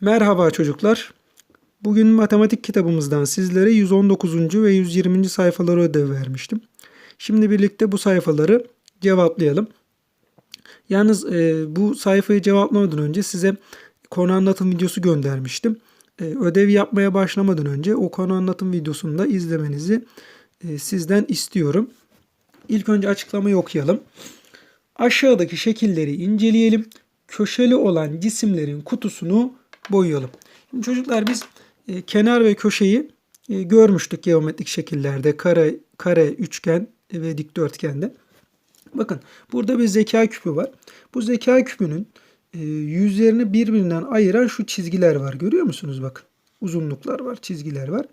Merhaba çocuklar. Bugün matematik kitabımızdan sizlere 119. ve 120. sayfaları ödev vermiştim. Şimdi birlikte bu sayfaları cevaplayalım. Yalnız e, bu sayfayı cevaplamadan önce size konu anlatım videosu göndermiştim. E, ödev yapmaya başlamadan önce o konu anlatım videosunu da izlemenizi e, sizden istiyorum. İlk önce açıklamayı okuyalım. Aşağıdaki şekilleri inceleyelim. Köşeli olan cisimlerin kutusunu boyayalım. Şimdi çocuklar biz e, kenar ve köşeyi e, görmüştük geometrik şekillerde. Kare, kare, üçgen ve dikdörtgende. Bakın burada bir zeka küpü var. Bu zeka küpünün e, yüzlerini birbirinden ayıran şu çizgiler var. Görüyor musunuz? Bakın uzunluklar var, çizgiler var.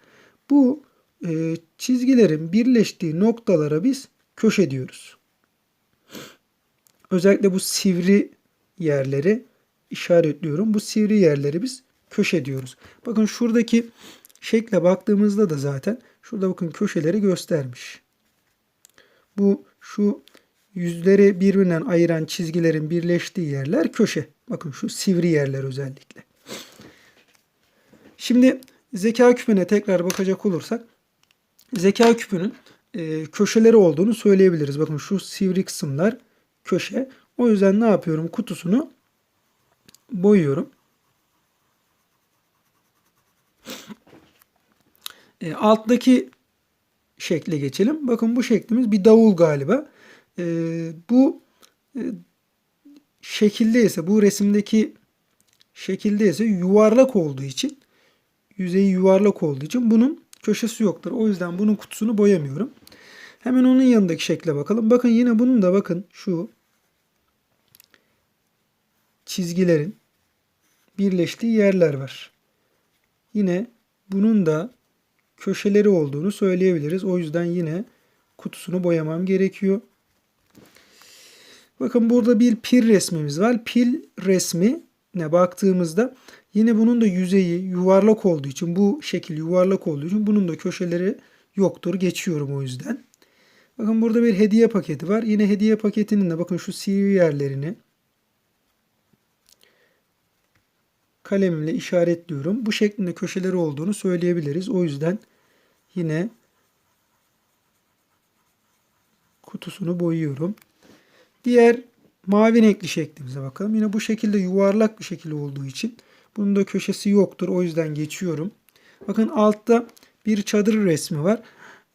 Bu e, çizgilerin birleştiği noktalara biz köşe diyoruz. Özellikle bu sivri yerleri işaretliyorum. Bu sivri yerleri biz köşe diyoruz. Bakın şuradaki şekle baktığımızda da zaten şurada bakın köşeleri göstermiş. Bu şu yüzleri birbirinden ayıran çizgilerin birleştiği yerler köşe. Bakın şu sivri yerler özellikle. Şimdi zeka küpüne tekrar bakacak olursak zeka küpünün e, köşeleri olduğunu söyleyebiliriz. Bakın şu sivri kısımlar köşe. O yüzden ne yapıyorum? Kutusunu boyuyorum. E, alttaki şekle geçelim. Bakın bu şeklimiz bir davul galiba. E, bu e, şekilde ise bu resimdeki şekilde ise yuvarlak olduğu için yüzeyi yuvarlak olduğu için bunun köşesi yoktur. O yüzden bunun kutusunu boyamıyorum. Hemen onun yanındaki şekle bakalım. Bakın yine bunun da bakın şu çizgilerin birleştiği yerler var. Yine bunun da köşeleri olduğunu söyleyebiliriz. O yüzden yine kutusunu boyamam gerekiyor. Bakın burada bir pil resmimiz var. Pil resmi ne baktığımızda yine bunun da yüzeyi yuvarlak olduğu için bu şekil yuvarlak olduğu için bunun da köşeleri yoktur. Geçiyorum o yüzden. Bakın burada bir hediye paketi var. Yine hediye paketinin de bakın şu sivri yerlerini kalemle işaretliyorum. Bu şeklinde köşeleri olduğunu söyleyebiliriz. O yüzden yine kutusunu boyuyorum. Diğer mavi renkli şeklimize bakalım. Yine bu şekilde yuvarlak bir şekilde olduğu için bunun da köşesi yoktur. O yüzden geçiyorum. Bakın altta bir çadır resmi var.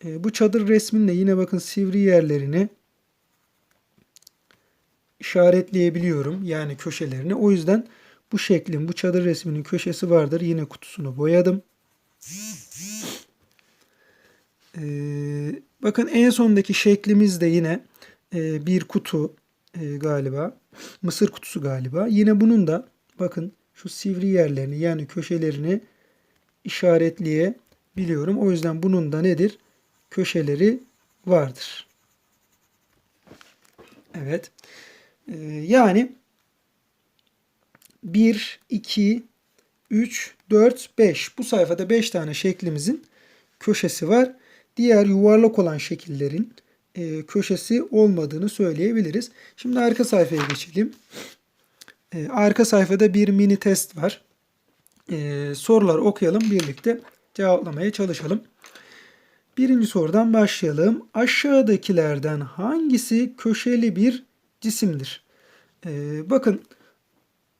E, bu çadır resminde yine bakın sivri yerlerini işaretleyebiliyorum. Yani köşelerini. O yüzden bu şeklin, bu çadır resminin köşesi vardır. Yine kutusunu boyadım. Ee, bakın en sondaki şeklimiz de yine e, bir kutu e, galiba. Mısır kutusu galiba. Yine bunun da bakın şu sivri yerlerini yani köşelerini işaretleyebiliyorum. O yüzden bunun da nedir? Köşeleri vardır. Evet. Ee, yani 1, 2, 3, 4, 5. Bu sayfada 5 tane şeklimizin köşesi var. Diğer yuvarlak olan şekillerin e, köşesi olmadığını söyleyebiliriz. Şimdi arka sayfaya geçelim. E, arka sayfada bir mini test var. E, soruları okuyalım birlikte cevaplamaya çalışalım. Birinci sorudan başlayalım. Aşağıdakilerden hangisi köşeli bir cisimdir? E, bakın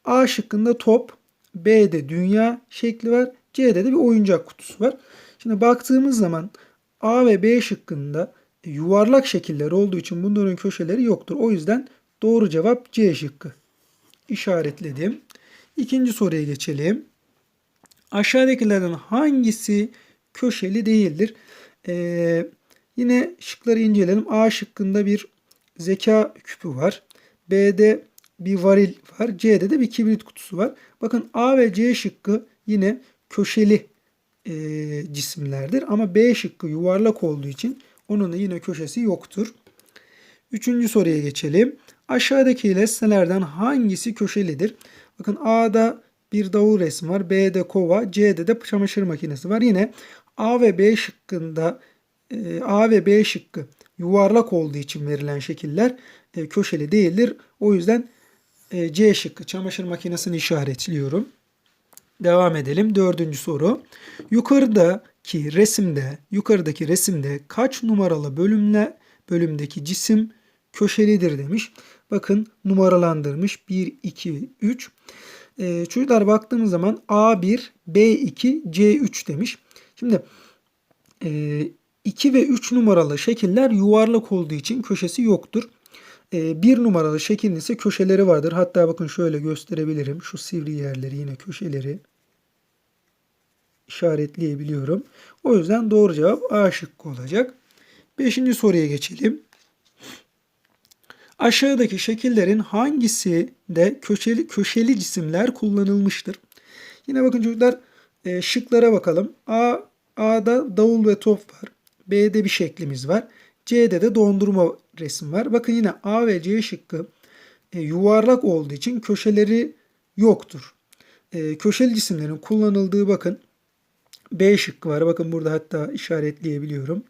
A şıkkında top, B'de dünya şekli var. C'de de bir oyuncak kutusu var. Şimdi baktığımız zaman A ve B şıkkında yuvarlak şekiller olduğu için bunların köşeleri yoktur. O yüzden doğru cevap C şıkkı. İşaretledim. İkinci soruya geçelim. Aşağıdakilerden hangisi köşeli değildir? Ee, yine şıkları inceleyelim. A şıkkında bir zeka küpü var. B'de bir varil var. C'de de bir kibrit kutusu var. Bakın A ve C şıkkı yine köşeli e, cisimlerdir. Ama B şıkkı yuvarlak olduğu için onun da yine köşesi yoktur. Üçüncü soruya geçelim. Aşağıdaki nesnelerden hangisi köşelidir? Bakın A'da bir davul resmi var. B'de kova, C'de de çamaşır makinesi var. Yine A ve B şıkkında e, A ve B şıkkı yuvarlak olduğu için verilen şekiller e, köşeli değildir. O yüzden C şıkkı çamaşır makinesini işaretliyorum. Devam edelim. Dördüncü soru. Yukarıdaki resimde, yukarıdaki resimde kaç numaralı bölümle bölümdeki cisim köşelidir demiş. Bakın numaralandırmış. 1, 2, 3. Ee, çocuklar baktığımız zaman A1, B2, C3 demiş. Şimdi e, 2 ve 3 numaralı şekiller yuvarlak olduğu için köşesi yoktur. 1 numaralı şeklin ise köşeleri vardır. Hatta bakın şöyle gösterebilirim. Şu sivri yerleri yine köşeleri işaretleyebiliyorum. O yüzden doğru cevap A şıkkı olacak. Beşinci soruya geçelim. Aşağıdaki şekillerin hangisi de köşeli, köşeli cisimler kullanılmıştır? Yine bakın çocuklar e, şıklara bakalım. A A'da davul ve top var. B'de bir şeklimiz var. C'de de dondurma resim var. Bakın yine A ve C şıkkı e, yuvarlak olduğu için köşeleri yoktur. E, köşeli cisimlerin kullanıldığı bakın B şıkkı var. Bakın burada hatta işaretleyebiliyorum.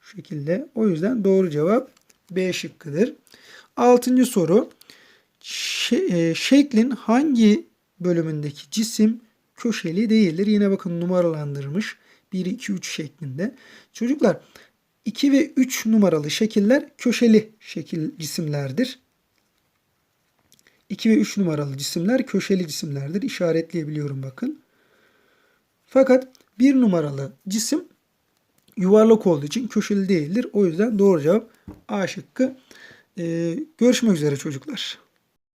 Şu şekilde. O yüzden doğru cevap B şıkkıdır. Altıncı soru. E, şeklin hangi bölümündeki cisim köşeli değildir? Yine bakın numaralandırmış. 1, 2, 3 şeklinde. Çocuklar 2 ve 3 numaralı şekiller köşeli şekil cisimlerdir. 2 ve 3 numaralı cisimler köşeli cisimlerdir. İşaretleyebiliyorum bakın. Fakat 1 numaralı cisim yuvarlak olduğu için köşeli değildir. O yüzden doğru cevap A şıkkı. Ee, görüşmek üzere çocuklar.